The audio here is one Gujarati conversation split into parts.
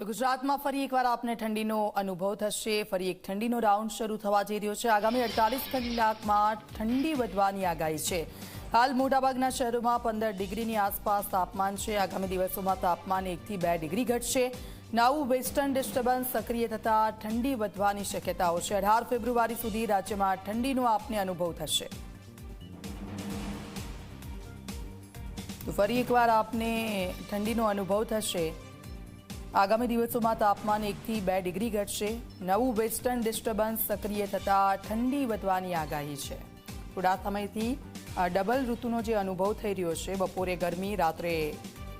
તો ગુજરાતમાં ફરી એકવાર આપને ઠંડીનો અનુભવ થશે. ફરી એક ઠંડીનો રાઉન્ડ શરૂ થવા જઈ રહ્યો છે. આગામી અડતાલીસ કલાકમાં ઠંડી વધવાની આગાહી છે. હાલ મોટાભાગના શહેરોમાં પંદર ડિગ્રીની આસપાસ તાપમાન છે. આગામી દિવસોમાં તાપમાન એકથી બે ડિગ્રી ઘટશે. નવું વેસ્ટર્ન ડિસ્ટર્બન્સ સક્રિય થતાં ઠંડી વધવાની શક્યતાઓ છે. અઢાર ફેબ્રુઆરી સુધી રાજ્યમાં ઠંડીનો આપને અનુભવ થશે. તો ફરી એકવાર આપને ઠંડીનો અનુભવ થશે. આગામી દિવસોમાં તાપમાન એકથી બે ડિગ્રી ઘટશે. નવું વેસ્ટર્ન ડિસ્ટર્બન્સ સક્રિય થતાં ઠંડી વધવાની આગાહી છે. થોડા સમયથી ડબલ ઋતુનો જે અનુભવ થઈ રહ્યો છે, બપોરે ગરમી, રાત્રે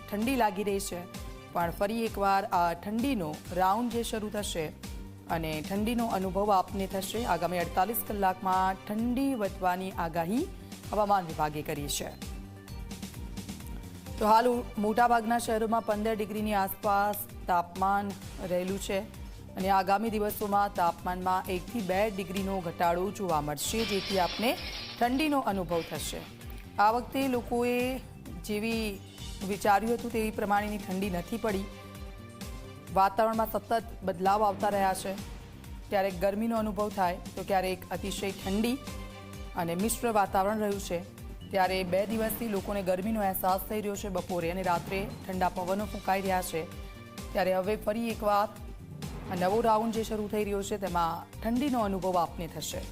ઠંડી લાગી રહી છે. પણ ફરી એકવાર આ ઠંડીનો રાઉન્ડ જે શરૂ થશે અને ઠંડીનો અનુભવ આપને થશે, આગામી અડતાલીસ કલાકમાં ઠંડી વધવાની આગાહી હવામાન વિભાગે કરી છે. તો હાલ મોટાભાગના શહેરોમાં પંદર ડિગ્રીની આસપાસ તાપમાન રહેલું છે અને આગામી દિવસોમાં તાપમાનમાં એકથી બે ડિગ્રીનો ઘટાડો જોવા મળશે, જેથી આપને ઠંડીનો અનુભવ થશે. આ વખતે લોકોએ જેવી વિચાર્યું હતું તેવી પ્રમાણેની ઠંડી નથી પડી. વાતાવરણમાં સતત બદલાવ આવતા રહ્યા છે. ક્યારેક ગરમીનો અનુભવ થાય તો ક્યારેક અતિશય ઠંડી અને મિશ્ર વાતાવરણ રહ્યું છે. ત્યારે બે દિવસથી લોકોને ગરમીનો અહેસાસ થઈ રહ્યો છે બપોરે અને રાત્રે ઠંડા પવનો ફૂંકાઈ રહ્યા છે. ત્યારે હવે ફરી એકવાર વાત નવો રાઉન્ડ જે શરૂ થઈ રહ્યો છે તેમાં ઠંડીનો અનુભવ આપને થશે.